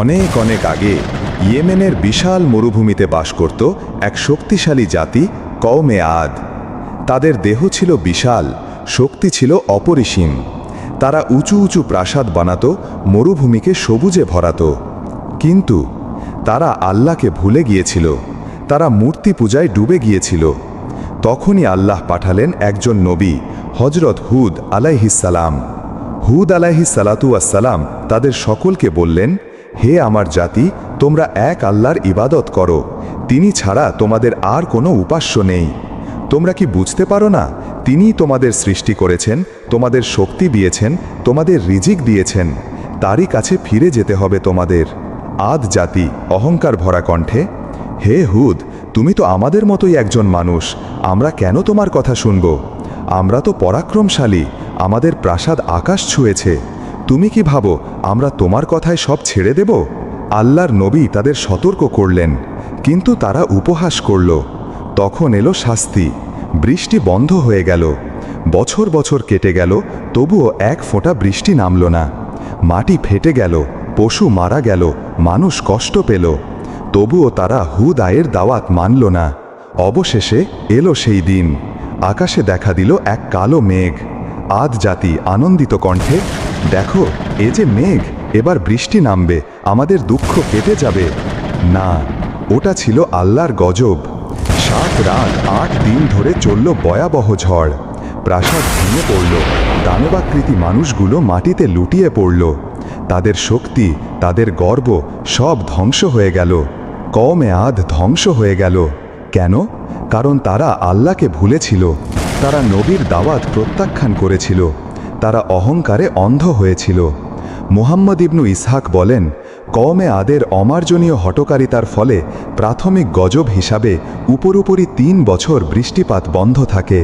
অনেক অনেক আগে ইয়েমেনের বিশাল মরুভূমিতে বাস করত এক শক্তিশালী জাতি কওমে আদ। তাদের দেহ ছিল বিশাল, শক্তি ছিল অপরিসীম। তারা উঁচু উঁচু প্রাসাদ বানাত, মরুভূমিকে সবুজে ভরাত। কিন্তু তারা আল্লাহকে ভুলে গিয়েছিল, তারা মূর্তি পূজায় ডুবে গিয়েছিল। তখনই আল্লাহ পাঠালেন একজন নবী হজরত হুদ আলাইহিসালাম হুদ আলাইহি সালাতু আসসালাম তাদের সকলকে বললেন হে আমার জাতি, তোমরা এক আল্লাহর ইবাদত করো। তিনি ছাড়া তোমাদের আর কোনো উপাস্য নেই। তোমরা কি বুঝতে পারো না, তিনিই তোমাদের সৃষ্টি করেছেন, তোমাদের শক্তি দিয়েছেন, তোমাদের রিজিক দিয়েছেন। তারই কাছে ফিরে যেতে হবে তোমাদের। আদ জাতি, অহংকার ভরা কণ্ঠে, হে হুদ, তুমি তো আমাদের মতোই একজন মানুষ, আমরা কেন তোমার কথা শুনব? আমরা তো পরাক্রমশালী, আমাদের প্রাসাদ আকাশ ছুঁয়েছে। তুমি কি ভাবো, আমরা তোমার কথায় সব ছেড়ে দেব? আল্লাহর নবী তাদের সতর্ক করলেন, কিন্তু তারা উপহাস করল। তখন এলো শাস্তি, বৃষ্টি বন্ধ হয়ে গেল। বছর বছর কেটে গেল, তবুও এক ফোঁটা বৃষ্টি নামল না। মাটি ফেটে গেল, পশু মারা গেল, মানুষ কষ্ট পেল। তবুও তারা হুদ আয়ের দাওয়াত মানল না। অবশেষে এলো সেই দিন। আকাশে দেখা দিল এক কালো মেঘ। আদ জাতি আনন্দিত কণ্ঠে দেখো, এ যে মেঘ, এবার বৃষ্টি নামবে, আমাদের দুঃখ কেটে যাবে। না, ওটা ছিল আল্লাহর গজব। সাত রাত, আট দিন ধরে চলল ভয়াবহ ঝড়। প্রাসাদ ভেঙে পড়ল, দানবাকৃতি মানুষগুলো মাটিতে লুটিয়ে পড়ল। তাদের শক্তি, তাদের গর্ব সব ধ্বংস হয়ে গেল। কমে আধ ধ্বংস হয়ে গেল। কেন? কারণ তারা আল্লাহকে ভুলেছিল। তারা নবীর দাওয়াত প্রত্যাখ্যান করেছিল। তারা অহংকারে অন্ধ হয়েছিল। মুহাম্মদ ইবনু ইসহাক বলেন কমে আদের অমার্জনীয় হটকারিতার ফলে প্রাথমিক গজব হিসাবে উপরুপরি তিন বছর বৃষ্টিপাত বন্ধ থাকে।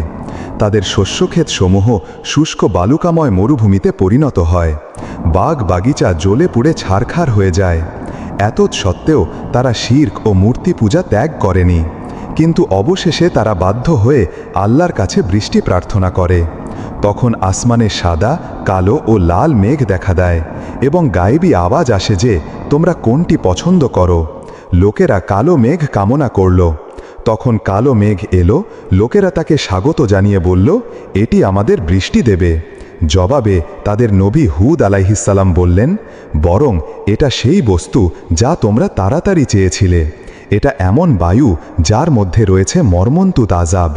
তাদের শস্যক্ষেত সমূহ শুষ্ক বালুকাময় মরুভূমিতে পরিণত হয়। বাগ বাগিচা জ্বলে পুড়ে ছারখার হয়ে যায়। এত সত্ত্বেও তারা শির্ক ও মূর্তি পূজা ত্যাগ করেনি। কিন্তু অবশেষে তারা বাধ্য হয়ে আল্লাহর কাছে বৃষ্টি প্রার্থনা করে। তখন আসমানে সাদা, কালো ও লাল মেঘ দেখা দেয় এবং গায়েবী আওয়াজ আসে যে, তোমরা কোনটি পছন্দ করো? লোকেরা কালো মেঘ কামনা করল। তখন কালো মেঘ এলো, লোকেরা তাকে স্বাগত জানিয়ে বলল, এটি আমাদের বৃষ্টি দেবে। জবাবে তাদের নবী হুদ আলাইহিসাল্লাম বললেন, বরং এটা সেই বস্তু যা তোমরা তাড়াতাড়ি চেয়েছিলে। এটা এমন বায়ু যার মধ্যে রয়েছে মর্মন্তুত আজাব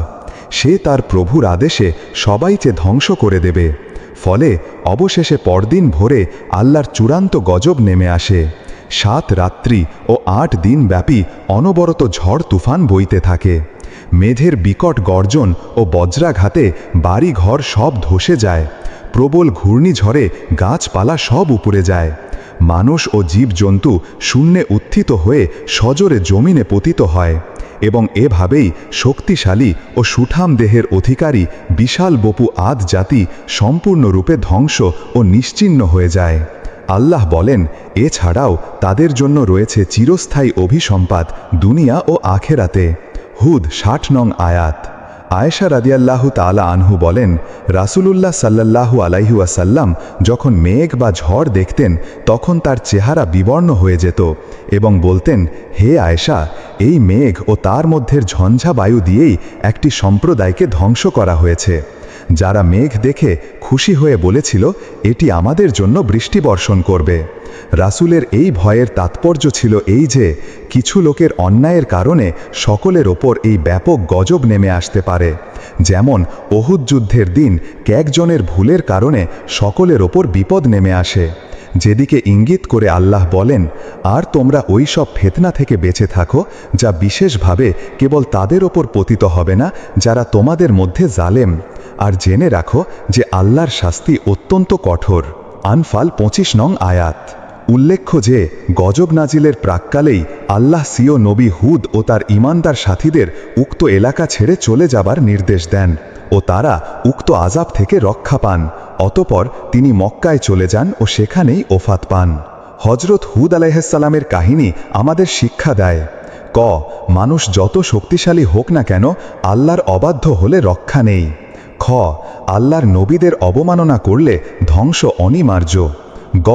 সে তার প্রভুর আদেশে সবাইকে ধ্বংস করে দেবে। ফলে অবশেষে পরদিন ভোরে আল্লাহর চূড়ান্ত গজব নেমে আসে। সাত রাত্রি ও আট দিন ব্যাপী অনবরত ঝড় তুফান বইতে থাকে। মেঝের বিকট গর্জন ও বজ্রাঘাতে বাড়িঘর সব ধসে যায়। প্রবল ঘূর্ণিঝড়ে গাছপালা সব উপরে যায়। মানুষ ও জীবজন্তু শূন্যে উত্থিত হয়ে সজোরে জমিনে পতিত হয় এবং এভাবেই শক্তিশালী ও সুঠাম দেহের অধিকারী বিশাল বপু আদ জাতি সম্পূর্ণরূপে ধ্বংস ও নিশ্চিহ্ন হয়ে যায়। আল্লাহ বলেন, এছাড়াও তাদের জন্য রয়েছে চিরস্থায়ী অভিসম্পাদ দুনিয়া ও আখেরাতে। হুদ ষাট নং আয়াত। আয়েশা রাদিয়াল্লাহু তালা আনহু বলেন, রাসুলুল্লাহ সাল্লাল্লাহু আলাইহু আসাল্লাম যখন মেঘ বা ঝড় দেখতেন, তখন তার চেহারা বিবর্ণ হয়ে যেত এবং বলতেন, হে আয়েশা, এই মেঘ ও তার মধ্যের ঝঞ্ঝা বায়ু দিয়েই একটি সম্প্রদায়কে ধ্বংস করা হয়েছে। যারা মেঘ দেখে খুশি হয়ে বলেছিল, এটি আমাদের জন্য বৃষ্টি বর্ষণ করবে। রাসুলের এই ভয়ের তাৎপর্য ছিল এই যে, কিছু লোকের অন্যায়ের কারণে সকলের ওপর এই ব্যাপক গজব নেমে আসতে পারে। যেমন অহুদ যুদ্ধের দিন কয়েকজনের ভুলের কারণে সকলের ওপর বিপদ নেমে আসে। যেদিকে ইঙ্গিত করে আল্লাহ বলেন, আর তোমরা ওই সব ফেতনা থেকে বেঁচে থাকো, যা বিশেষভাবে কেবল তাদের ওপর পতিত হবে না, যারা তোমাদের মধ্যে জালেম। আর জেনে রাখো যে আল্লাহর শাস্তি অত্যন্ত কঠোর। আনফাল পঁচিশ নং আয়াত। উল্লেখ্য যে, গজব নাজিলের প্রাককালেই আল্লাহ সিও নবী হুদ ও তার ইমানদার সাথীদের উক্ত এলাকা ছেড়ে চলে যাবার নির্দেশ দেন ও তারা উক্ত আজাব থেকে রক্ষা পান। অতপর তিনি মক্কায় চলে যান ও সেখানেই ওফাত পান। হজরত হুদ আলাইসাল্লামের কাহিনী আমাদের শিক্ষা দেয়। ক, মানুষ যত শক্তিশালী হোক না কেন আল্লাহর অবাধ্য হলে রক্ষা নেই। খ, আল্লাহর নবীদের অবমাননা করলে ধ্বংস অনিমার্য গ,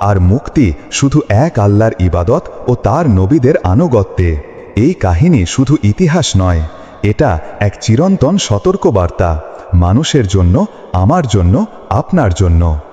আর মুক্তি শুধু এক আল্লাহর ইবাদত ও তার নবীদের আনুগত্যে। এই কাহিনী শুধু ইতিহাস নয়, এটা এক চিরন্তন সতর্কবার্তা, মানুষের জন্য, আমার জন্য, আপনার জন্য।